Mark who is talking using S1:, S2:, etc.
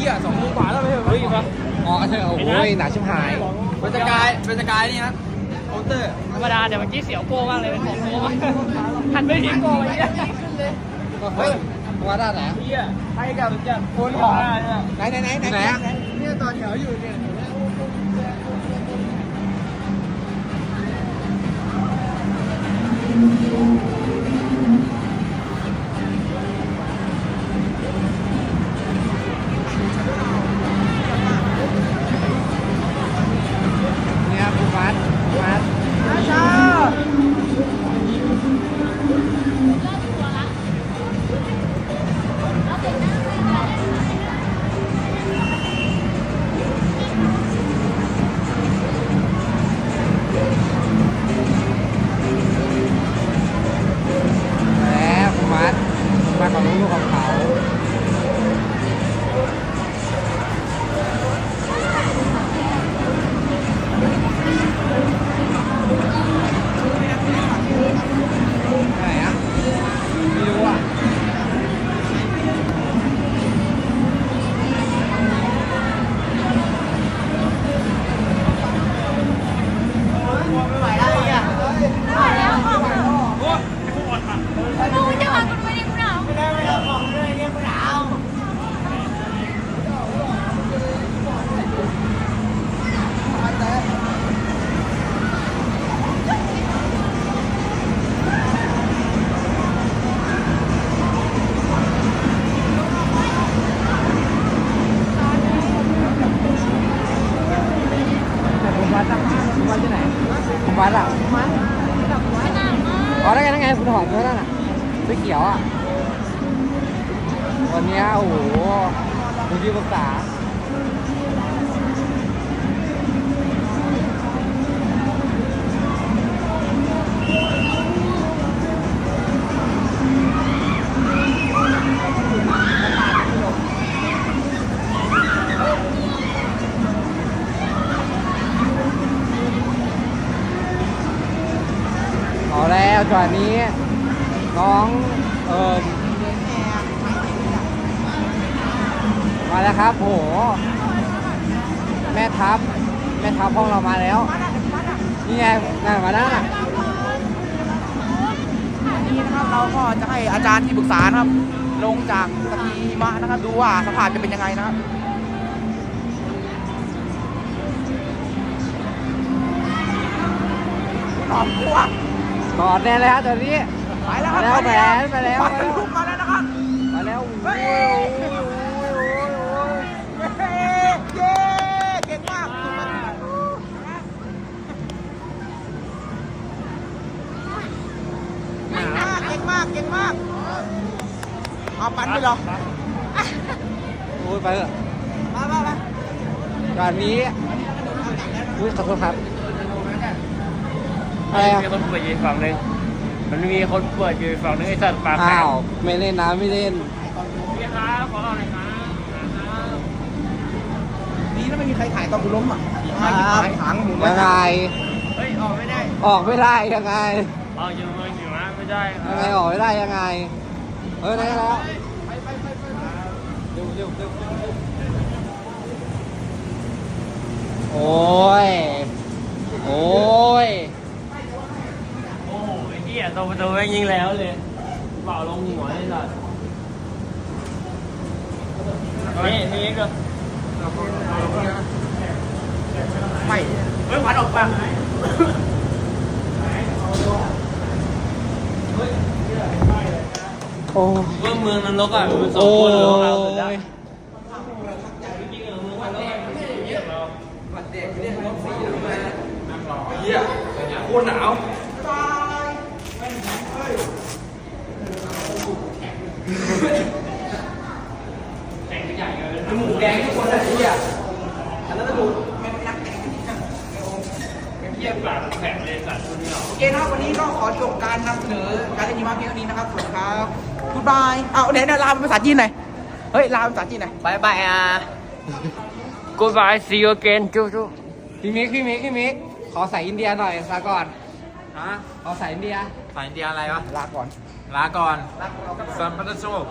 S1: หี้ยสองโมงกว่าแล้วไม่ใช่เหรอเฮ้ยปะ
S2: อ๋อเธอโอ้ยหนาชิบหาย
S1: เป็นสกายเป็นสกายนี่นะโอเตอร์
S3: ธรรมดาเดี๋ยวเมื่อกี้เสียวโก้มากเลยเป็นของโก้มากหันไปที่โก้เลยเนี่ย
S2: เฮ้ยว่าด้านไหน
S1: เหี้ยให้กับจะคนของเนี่ย
S2: ไหนไหนไหนไหนไหน
S1: เนี่ยต่อแถวอยู่เนี่ย
S2: เนี่ย มาามา
S4: ก
S2: อ๋อได้ไงคุณถอดเพื่อนนอะเสื้อเขียวอะวันนี้โอ้โหดูที่ภาษา วจังหวะนี้น้องเอิมมาแล้วครับโห แม่ทัพแม่ทัพห้องเรามาแล้ว นี่ไงนั่นมาแล้วน่ะ
S1: นี่นะครับเราก็จะให้อาจารย์ที่ปรึกษานะครับ ลงจากสกีหิมะนะครับ ดูว่าสภาพจะเป็นยังไงนะครับตอบพว ก
S2: กอดแน่เลยฮะตอนนี้
S1: ไปแล้วครับ
S2: ไปแล้วไปแล้ว
S1: ไปแล้วลุกมาแล้วนะครับ
S2: มาแล้วโอ้ยโอ้ยโอ้ยโอ้ยโอ้ย
S1: เย้เย้เก่งมากเก่งมากเก่งมากเก่งมากเอาปันไปเหรอ
S2: โอ้ยไปเถอะ
S1: มามามา
S2: ตอนนี้อุ้ยขอโทษครับ อะไรอะ
S3: มีคนป่วยอยู่อีกฝั่งหนึ่งมันมีคนป่วยอยู่อีกฝั่งหนึงไอ้สัตว์ปากแข็
S2: อ้างวไม่เล่นนะไม่เล่น
S3: พี่ครับขอเอาหน่อยครับ
S1: ดีนะไม่มีใครถ่ายตอนกูล้มอะไม่ถ่ายถังหมู
S2: ยังไง
S3: เฮ้ยออกไม่ได้
S2: ออกไม่ได้ยังไง
S3: ออกอยู่เมืองอยู่นะไม่ได้ครั
S2: ยังไง
S3: บ
S2: ออกไม่ได้ยังไงเออได้แล้วเร็วเร็วเร็วเร็วเร็วโอ้ย โอ้ย
S3: โอ้โเหี้ยตัวประตูแม่งยิงแล้วเลยเป่าลงหัวเลยสัตว์นี่นี้ก็
S1: ไม่เฮ้ยพัดออกไป
S2: โอ้
S3: เมืองเมืองนรกอะมันส
S2: อง
S3: ควรเลยของเราสุดยอด
S2: ย
S1: โคตรหนาว หมูแดงทุกคนเลยที่อะ อันนั้นจะดูไม่เป็นนักเตะ
S3: เหี้ยปากแข็งเลยสัตว์ตัวนี้หรอ
S1: โอเคนะครับวันนี้ก็ขอจบการนำเสนอการเล่นยิมมาเพียงเท่านี้นะครับสวัสดีครับกูดบายเอาไหนเนี่ยลาเป็นภาษาจีนหน่อยเฮ้ยลาเป็นภาษาจีนหน่อย
S3: บายบายอะ goodbye see you again จู้จู้
S2: พี่มิกพี่มิกพี่มิกขอใส่อินเดียหน่อยลาก่อนฮะขอใส่อินเดีย
S5: สายอินเดียอะไรวะ
S1: ลาก่อน
S5: ลาก่อนซันพัตโชค